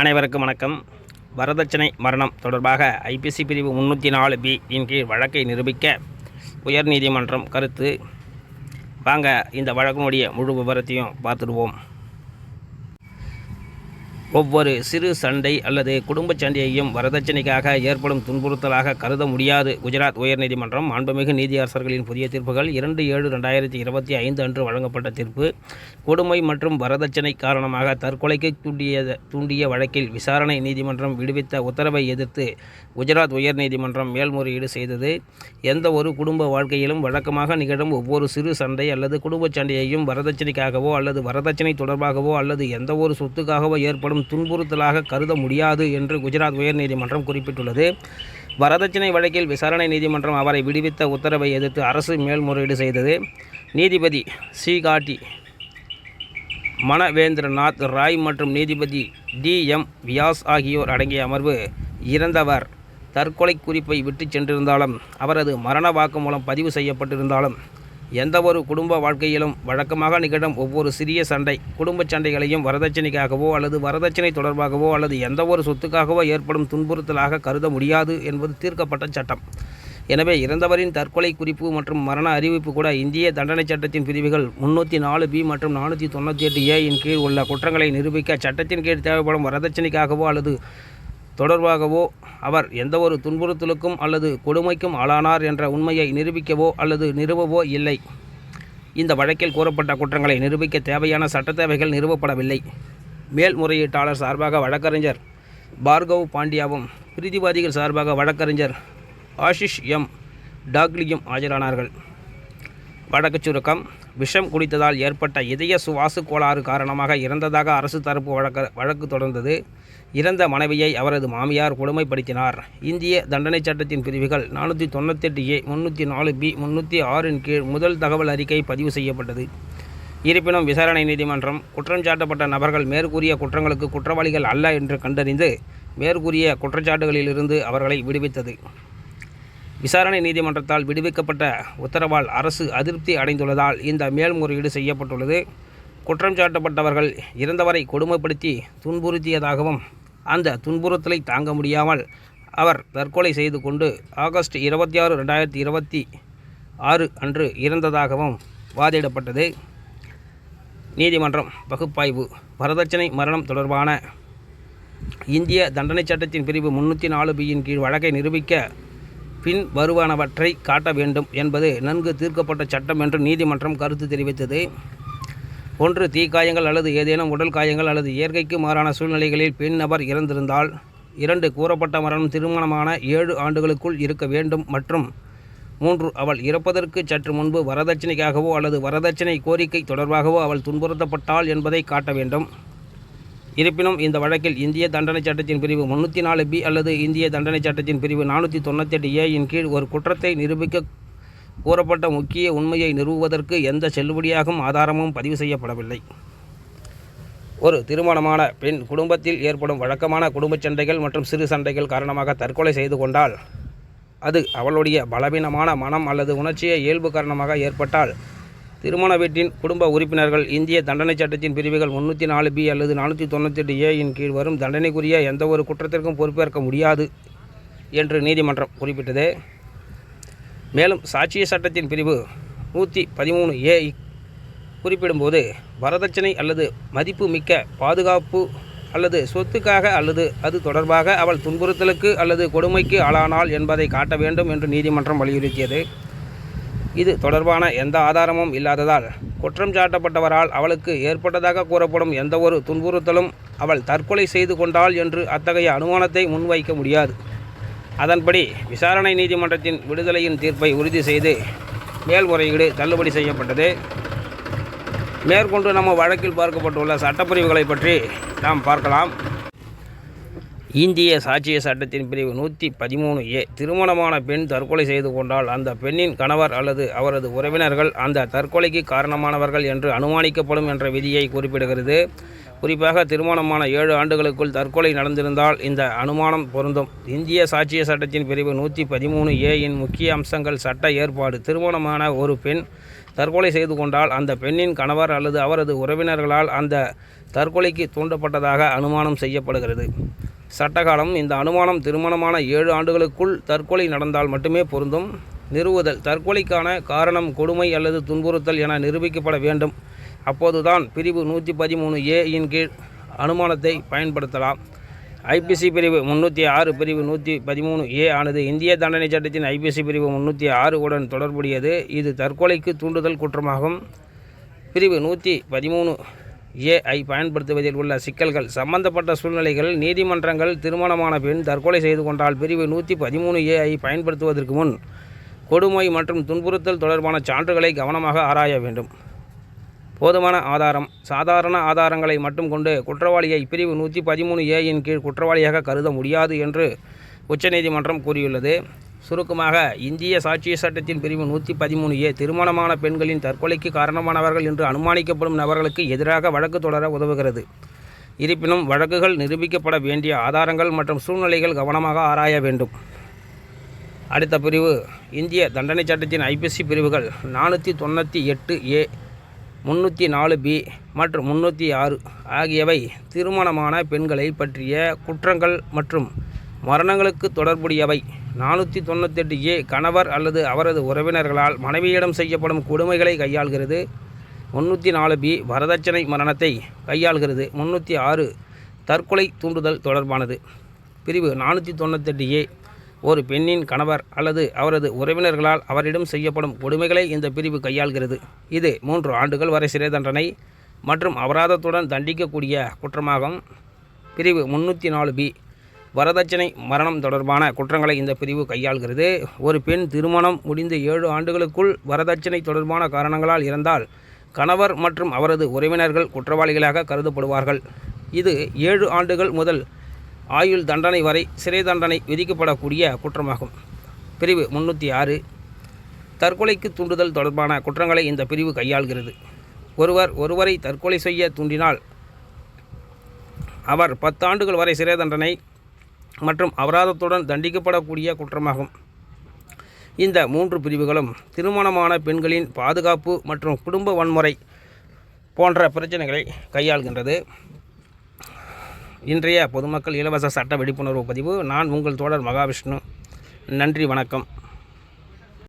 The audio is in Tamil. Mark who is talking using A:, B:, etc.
A: அனைவருக்கும் வணக்கம். வரதட்சணை மரணம் தொடர்பாக ஐபிசி பிரிவு முன்னூற்றி நாலு பி இன் கீழ் வழக்கை நிரூபிக்க உயர்நீதிமன்றம் கருத்து. வாங்க இந்த வழக்கினுடைய முழு விவரத்தையும் பார்த்துடுவோம். ஒவ்வொரு சிறு சண்டை அல்லது குடும்ப சண்டையையும் வரதட்சணைக்காக ஏற்படும் துன்புறுத்தலாக கருத முடியாது. குஜராத் உயர்நீதிமன்றம் மாண்புமிகு நீதியரசர்களின் புதிய தீர்ப்புகள் இரண்டு ஏழு ரெண்டாயிரத்தி இருபத்தி ஐந்து அன்று வழங்கப்பட்ட தீர்ப்பு. கொடுமை மற்றும் வரதட்சணை காரணமாக தற்கொலைக்கு தூண்டிய தூண்டிய வழக்கில் விசாரணை நீதிமன்றம் விடுவித்த உத்தரவை எதிர்த்து குஜராத் உயர்நீதிமன்றம் மேல்முறையீடு செய்தது. எந்த ஒரு குடும்ப வாழ்க்கையிலும் வழக்கமாக நிகழும் ஒவ்வொரு சிறு சண்டை அல்லது குடும்ப சண்டையையும் வரதட்சணைக்காகவோ அல்லது வரதட்சணை தொடர்பாகவோ அல்லது எந்த ஒரு சொத்துக்காகவோ ஏற்படும் துன்புறுத்தலாக கருத முடியாது என்று குஜராத் உயர்நீதிமன்றம் குறிப்பிட்டுள்ளது. வரதட்சணை வழக்கில் விசாரணை நீதிமன்றம் அவரை விடுவித்த உத்தரவை எதிர்த்து அரசு மேல்முறையீடு செய்தது. நீதிபதி சி. காட்டி மணவேந்திரநாத் ராய் மற்றும் நீதிபதி டி. எம். வியாஸ் ஆகியோர் அடங்கிய அமர்வு இறந்தவர். தற்கொலை குறிப்பை விட்டுச் சென்றிருந்தாலும் அவரது மரண வாக்குமூலம் பதிவு செய்யப்பட்டிருந்தாலும் எந்தவொரு குடும்ப வாழ்க்கையிலும் வழக்கமாக நிகழும் ஒவ்வொரு சிறிய சண்டை குடும்பச் சண்டைகளையும் வரதட்சணைக்காகவோ அல்லது வரதட்சணை தொடர்பாகவோ அல்லது எந்தவொரு சொத்துக்காகவோ ஏற்படும் துன்புறுத்தலாக கருத முடியாது என்பது தீர்க்கப்பட்ட சட்டம். எனவே இறந்தவரின் தற்கொலை குறிப்பு மற்றும் மரண அறிவிப்பு கூட இந்திய தண்டனைச் சட்டத்தின் பிரிவுகள் முன்னூற்றி நாலு பி மற்றும் நானூற்றி தொண்ணூற்றி எட்டு ஏ இன் கீழ் உள்ள குற்றங்களை நிரூபிக்க சட்டத்தின் கீழ் தேவைப்படும் வரதட்சணைக்காகவோ அல்லது தொடர்பாகவோ அவர் எந்தவொரு துன்புறுத்தலுக்கும் அல்லது கொடுமைக்கும் ஆளானார் என்ற உண்மையை நிரூபிக்கவோ அல்லது நிறுவவோ இல்லை. இந்த வழக்கில் கூறப்பட்ட குற்றங்களை நிரூபிக்க தேவையான சட்ட தேவைகள் நிறுவப்படவில்லை மேல்முறையீட்டாளர் சார்பாக வழக்கறிஞர் பார்கவ் பாண்டியாவும் பிரீதிவாதிகள் சார்பாக வழக்கறிஞர் ஆஷிஷ் எம். டாக்லியும் ஆஜரானார்கள். வழக்கு சுருக்கம். விஷம் குடித்ததால் ஏற்பட்ட இதய சுவாசு கோளாறு காரணமாக இறந்ததாக அரசு தரப்பு வழக்க வழக்கு தொடர்ந்தது. இறந்த மனைவியை அவரது மாமியார் கொடுமைப்படுத்தினார். இந்திய தண்டனைச் சட்டத்தின் பிரிவுகள் நானூற்றி தொண்ணூத்தெட்டு ஏ முன்னூற்றி நாலு பி முன்னூற்றி ஆறின் கீழ் முதல் தகவல் அறிக்கை பதிவு செய்யப்பட்டது. இருப்பினும் விசாரணை நீதிமன்றம் குற்றம் சாட்டப்பட்ட நபர்கள் மேற்கூறிய குற்றங்களுக்கு குற்றவாளிகள் அல்ல என்று கண்டறிந்து மேற்கூறிய குற்றச்சாட்டுகளிலிருந்து அவர்களை விடுவித்தது. விசாரணை நீதிமன்றத்தால் விடுவிக்கப்பட்ட உத்தரவால் அரசு அதிருப்தி அடைந்துள்ளதால் இந்த மேல்முறையீடு செய்யப்பட்டுள்ளது. குற்றம் சாட்டப்பட்டவர்கள் இறந்தவரை கொடுமைப்படுத்தி துன்புறுத்தியதாகவும் அந்த துன்புறுத்தலை தாங்க முடியாமல் அவர் தற்கொலை செய்து கொண்டு ஆகஸ்ட் இருபத்தி ஆறு ரெண்டாயிரத்தி இருபத்தி ஆறு அன்று இறந்ததாகவும் வாதிடப்பட்டது. நீதிமன்றம் பகுப்பாய்வு வரதட்சணை மரணம் தொடர்பான இந்திய தண்டனைச் சட்டத்தின் பிரிவு முன்னூற்றி நாலு பியின் கீழ் வழக்கை நிரூபிக்க பின் வருவனவற்றை காட்ட வேண்டும் என்பது நன்கு தீர்க்கப்பட்ட சட்டம் என்று நீதிமன்றம் கருத்து தெரிவித்தது. ஒன்று தீக்காயங்கள் அல்லது ஏதேனும் உடல் காயங்கள் அல்லது இயற்கைக்கு மாறான சூழ்நிலைகளில் பெண் நபர் இறந்திருந்தால். இரண்டு கூறப்பட்ட மரணம் திருமணமான ஏழு ஆண்டுகளுக்குள் இருக்க வேண்டும் மற்றும் மூன்று அவள் இறப்பதற்கு சற்று முன்பு வரதட்சணைக்காகவோ அல்லது வரதட்சணை கோரிக்கை தொடர்பாகவோ அவள் துன்புறுத்தப்பட்டாள் என்பதை காட்ட வேண்டும். இருப்பினும் இந்த வழக்கில் இந்திய தண்டனைச் சட்டத்தின் பிரிவு முன்னூற்றி நாலு பி அல்லது இந்திய தண்டனைச் சட்டத்தின் பிரிவு நானூற்றி தொண்ணூத்தெட்டு ஏ இன் கீழ் ஒரு குற்றத்தை நிரூபிக்க கூறப்பட்ட முக்கிய உண்மையை நிறுவுவதற்கு எந்த செல்லுபடியாகும் ஆதாரமும் பதிவு செய்யப்படவில்லை. ஒரு திருமணமான பெண் குடும்பத்தில் ஏற்படும் வழக்கமான குடும்பச் சண்டைகள் மற்றும் சிறு சண்டைகள் காரணமாக தற்கொலை செய்து கொண்டால் அது அவளுடைய பலவீனமான மனம் அல்லது உணர்ச்சியை இயல்பு காரணமாக ஏற்பட்டால் திருமண வீட்டின் குடும்ப உறுப்பினர்கள் இந்திய தண்டனைச் சட்டத்தின் பிரிவுகள் முன்னூற்றி நாலு பி அல்லது நானூற்றி தொண்ணூற்றி ஏ இன் கீழ் வரும் தண்டனைக்குரிய எந்த ஒரு குற்றத்திற்கும் பொறுப்பேற்க முடியாது என்று நீதிமன்றம் குறிப்பிட்டது. மேலும் சாட்சிய சட்டத்தின் பிரிவு நூற்றி பதிமூணு ஏ குறிப்பிடும்போது வரதட்சணை அல்லது மதிப்பு மிக்க பாதுகாப்பு அல்லது சொத்துக்காக அல்லது அது தொடர்பாக அவள் துன்புறுத்தலுக்கு அல்லது கொடுமைக்கு ஆளானாள் என்பதை காட்ட வேண்டும் என்று நீதிமன்றம் வலியுறுத்தியது. இது தொடர்பான எந்த ஆதாரமும் இல்லாததால் குற்றம் சாட்டப்பட்டவரால் அவளுக்கு ஏற்பட்டதாக கூறப்படும் எந்தவொரு துன்புறுத்தலும் அவள் தற்கொலை செய்து கொண்டாள் என்று அத்தகைய அனுமானத்தை முன்வைக்க முடியாது. அதன்படி விசாரணை நீதிமன்றத்தின் விடுதலையின் தீர்ப்பை உறுதி செய்து மேல்முறையீடு தள்ளுபடி செய்யப்பட்டது. மேற்கொண்டு நம்ம வழக்கில் பார்க்கப்பட்டுள்ள சட்டப்பிரிவுகளை பற்றி நாம் பார்க்கலாம். இந்திய சாட்சிய சட்டத்தின் பிரிவு நூற்றி பதிமூணு ஏ. திருமணமான பெண் தற்கொலை செய்து கொண்டால் அந்த பெண்ணின் கணவர் அல்லது அவரது உறவினர்கள் அந்த தற்கொலைக்கு காரணமானவர்கள் என்று அனுமானிக்கப்படும் என்ற விதியை குறிப்பிடுகிறது. குறிப்பாக திருமணமான ஏழு ஆண்டுகளுக்குள் தற்கொலை நடந்திருந்தால் இந்த அனுமானம் பொருந்தும். இந்திய சாட்சிய சட்டத்தின் பிரிவு நூற்றி பதிமூணு ஏயின் முக்கிய அம்சங்கள் சட்ட ஏற்பாடு. திருமணமான ஒரு பெண் தற்கொலை செய்து கொண்டால் அந்த பெண்ணின் கணவர் அல்லது அவரது உறவினர்களால் அந்த தற்கொலைக்கு தூண்டப்பட்டதாக அனுமானம் செய்யப்படுகிறது. சட்டகாலம் இந்த அனுமானம் திருமணமான ஏழு ஆண்டுகளுக்குள் தற்கொலை நடந்தால் மட்டுமே பொருந்தும். நிறுவுதல் தற்கொலைக்கான காரணம் கொடுமை அல்லது துன்புறுத்தல் என நிரூபிக்கப்பட வேண்டும். அப்போதுதான் பிரிவு நூற்றி பதிமூணு ஏ இன் கீழ் அனுமானத்தை பயன்படுத்தலாம். ஐபிசி பிரிவு முன்னூற்றி ஆறு பிரிவு நூற்றி பதிமூணு ஏ ஆனது இந்திய தண்டனை சட்டத்தின் ஐபிசி பிரிவு முன்னூற்றி ஆறு உடன் தொடர்புடையது. இது தற்கொலைக்கு தூண்டுதல் குற்றமாகும். பிரிவு நூற்றி பதிமூணு ஏ ஐ பயன்படுத்துவதில் உள்ள சிக்கல்கள் சம்பந்தப்பட்ட சூழ்நிலைகள் நீதிமன்றங்கள் திருமணமான பெண் தற்கொலை செய்து கொண்டால் பிரிவு நூற்றி பதிமூணு ஏ ஐ பயன்படுத்துவதற்கு முன் கொடுமை மற்றும் துன்புறுத்தல் தொடர்பான சான்றுகளை கவனமாக ஆராய வேண்டும். போதுமான ஆதாரம். சாதாரண ஆதாரங்களை மட்டும் கொண்டு குற்றவாளியை பிரிவு நூற்றி பதிமூணு ஏயின் கீழ் குற்றவாளியாக கருத முடியாது என்று உச்சநீதிமன்றம் கூறியுள்ளது. சுருக்கமாக இந்திய சாட்சிய சட்டத்தின் பிரிவு நூற்றி பதிமூணு ஏ திருமணமான பெண்களின் தற்கொலைக்கு காரணமானவர்கள் என்று அனுமானிக்கப்படும் நபர்களுக்கு எதிராக வழக்கு தொடர உதவுகிறது. இருப்பினும் வழக்குகள் நிரூபிக்கப்பட வேண்டிய ஆதாரங்கள் மற்றும் சூழ்நிலைகள் கவனமாக ஆராய வேண்டும். அடுத்த பிரிவு இந்திய தண்டனை சட்டத்தின் ஐபிசி பிரிவுகள் நானூற்றி தொண்ணூற்றி எட்டு ஏ முந்நூற்றி நாலு பி மற்றும் முந்நூற்றி ஆறு ஆகியவை திருமணமான பெண்களை பற்றிய குற்றங்கள் மற்றும் மரணங்களுக்கு தொடர்புடையவை. நானூற்றி தொண்ணூத்தெட்டு ஏ கணவர் அல்லது அவரது உறவினர்களால் மனைவியிடம் செய்யப்படும் கொடுமைகளை கையாள்கிறது. முந்நூற்றி நாலு பி வரதட்சணை மரணத்தை கையாள்கிறது. முந்நூற்றி ஆறு தற்கொலை தூண்டுதல் தொடர்பானது. பிரிவு நானூற்றி தொண்ணூத்தெட்டு ஏ ஒரு பெண்ணின் கணவர் அல்லது அவரது உறவினர்களால் அவரிடம் செய்யப்படும் கொடுமைகளை இந்த பிரிவு கையாள்கிறது. இது மூன்று ஆண்டுகள் வரை சிறை தண்டனை மற்றும் அபராதத்துடன் தண்டிக்கக்கூடிய குற்றமாகும். பிரிவு முன்னூற்றி நாலு பி. வரதட்சணை மரணம் தொடர்பான குற்றங்களை இந்த பிரிவு கையாள்கிறது. ஒரு பெண் திருமணம் முடிந்து ஏழு ஆண்டுகளுக்குள் வரதட்சணை தொடர்பான காரணங்களால் இறந்தால் கணவர் மற்றும் அவரது உறவினர்கள் குற்றவாளிகளாக கருதப்படுவார்கள். இது ஏழு ஆண்டுகள் முதல் ஆயுள் தண்டனை வரை சிறை தண்டனை விதிக்கப்படக்கூடிய குற்றமாகும். பிரிவு முன்னூற்றி ஆறு. தற்கொலைக்கு தூண்டுதல் தொடர்பான குற்றங்களை இந்த பிரிவு கையாள்கிறது. ஒருவர் ஒருவரை தற்கொலை செய்ய தூண்டினால் அவர் பத்தாண்டுகள் வரை சிறை தண்டனை மற்றும் அபராதத்துடன் தண்டிக்கப்படக்கூடிய குற்றமாகும். இந்த மூன்று பிரிவுகளும் திருமணமான பெண்களின் பாதுகாப்பு மற்றும் குடும்ப வன்முறை போன்ற பிரச்சனைகளை கையாள்கின்றது. இன்றைய பொதுமக்கள் இலவச சட்ட விழிப்புணர்வு பதிவு. நான் உங்கள் தோழர் மகாவிஷ்ணு. நன்றி வணக்கம்.